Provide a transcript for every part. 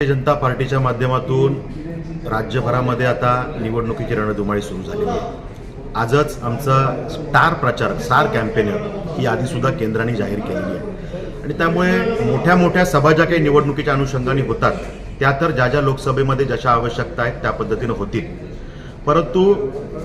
भारतीय जनता पार्टीच्या माध्यमातून राज्यभरामध्ये आता निवडणुकीची रणधुमाळी सुरू झालेली आहे. आजच आमचा स्टार प्रचारक स्टार कॅम्पेनर ही यादीसुद्धा केंद्राने जाहीर केलेली आहे. आणि त्यामुळे मोठ्या मोठ्या सभा ज्या काही निवडणुकीच्या अनुषंगाने होतात त्या तर ज्या ज्या लोकसभेमध्ये जशा आवश्यकता आहेत त्या पद्धतीनं होतील. परंतु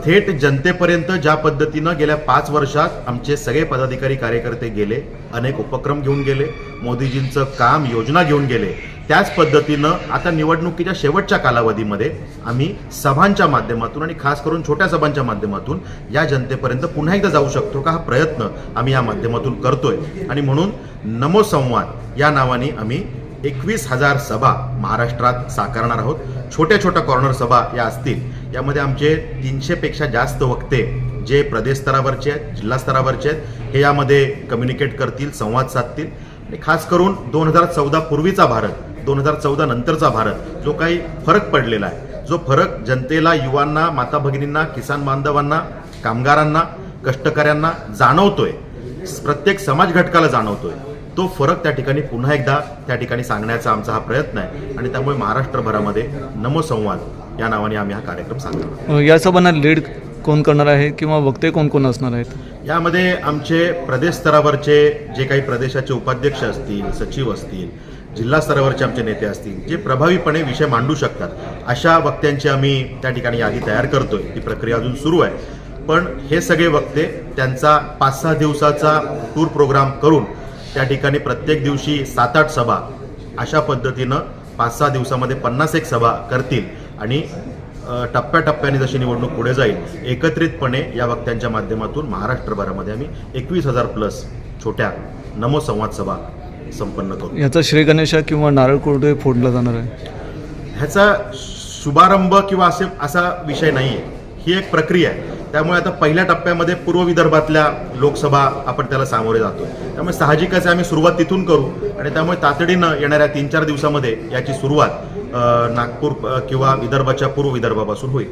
थेट जनतेपर्यंत ज्या पद्धतीनं गेल्या पाच वर्षात आमचे सगळे पदाधिकारी कार्यकर्ते गेले अनेक उपक्रम घेऊन गेले मोदीजींचं काम योजना घेऊन गेले त्याच पद्धतीनं आता निवडणुकीच्या शेवटच्या कालावधीमध्ये आम्ही सभांच्या माध्यमातून आणि खास करून छोट्या सभांच्या माध्यमातून या जनतेपर्यंत पुन्हा एकदा जाऊ शकतो का हा प्रयत्न आम्ही या माध्यमातून करतोय. आणि म्हणून नमो संवाद या नावाने आम्ही एकवीस हजार सभा महाराष्ट्रात साकारणार आहोत. छोट्या छोट्या कॉर्नर सभा या असतील. यामध्ये आमचे तीनशेपेक्षा जास्त वक्ते जे प्रदेश स्तरावरचे आहेत जिल्हा स्तरावरचे आहेत हे यामध्ये कम्युनिकेट करतील संवाद साधतील. आणि खास करून दोन हजार चौदा पूर्वीचा भारत दोन हजार चौदा नंतरचा भारत जो काही फरक पडलेला आहे. जो फरक जनतेला युवांना माता भगिनींना किसान बांधवांना कामगारांना कष्टकऱ्यांना जाणवतोय. प्रत्येक समाज घटकाला जाणवतोय. तो फरक त्या ठिकाणी पुन्हा एकदा त्या ठिकाणी सांगण्याचा आमचा हा प्रयत्न आहे आणि त्यामुळे महाराष्ट्रभरामध्ये नमो संवाद या नावाने आम्ही हा कार्यक्रम अ, या सभांना लीड कोण करणार आहे किंवा वक्ते कोण कोण असणार आहेत? यामध्ये आमचे प्रदेश स्तरावरचे जे काही प्रदेशाचे उपाध्यक्ष असतील सचिव असतील जिल्हा स्तरावरचे आमचे नेते असतील जे प्रभावीपणे विषय मांडू शकतात अशा वक्त्यांची आम्ही त्या ठिकाणी यादी तयार करतोय. ती प्रक्रिया अजून सुरू आहे. पण हे सगळे वक्ते त्यांचा पाच सहा दिवसाचा टूर प्रोग्राम करून त्या ठिकाणी प्रत्येक दिवशी सात आठ सभा अशा पद्धतीनं पाच सहा दिवसामध्ये पन्नास एक सभा करतील आणि टप्प्याटप्प्याने जशी निवडणूक पुढे जाईल एकत्रितपणे या वक्त्यांच्या माध्यमातून महाराष्ट्रभरामध्ये आम्ही एकवीस हजार प्लस छोट्या नमो संवाद सभा संपन्न करू. याचा श्री गणेशा किंवा नारळ कोरडे फोडला जाणार आहे. ह्याचा शुभारंभ किंवा असे असा विषय नाही आहे ही एक प्रक्रिया आहे. त्यामुळे आता पहिल्या टप्प्यामध्ये पूर्व विदर्भातल्या लोकसभा आपण त्याला सामोरे जातो त्यामुळे साहजिकच आम्ही सुरुवात तिथून करू आणि त्यामुळे तातडीनं येणाऱ्या तीन चार दिवसामध्ये याची सुरुवात नागपूर किंवा विदर्भाच्या पूर्व विदर्भापासून होईल.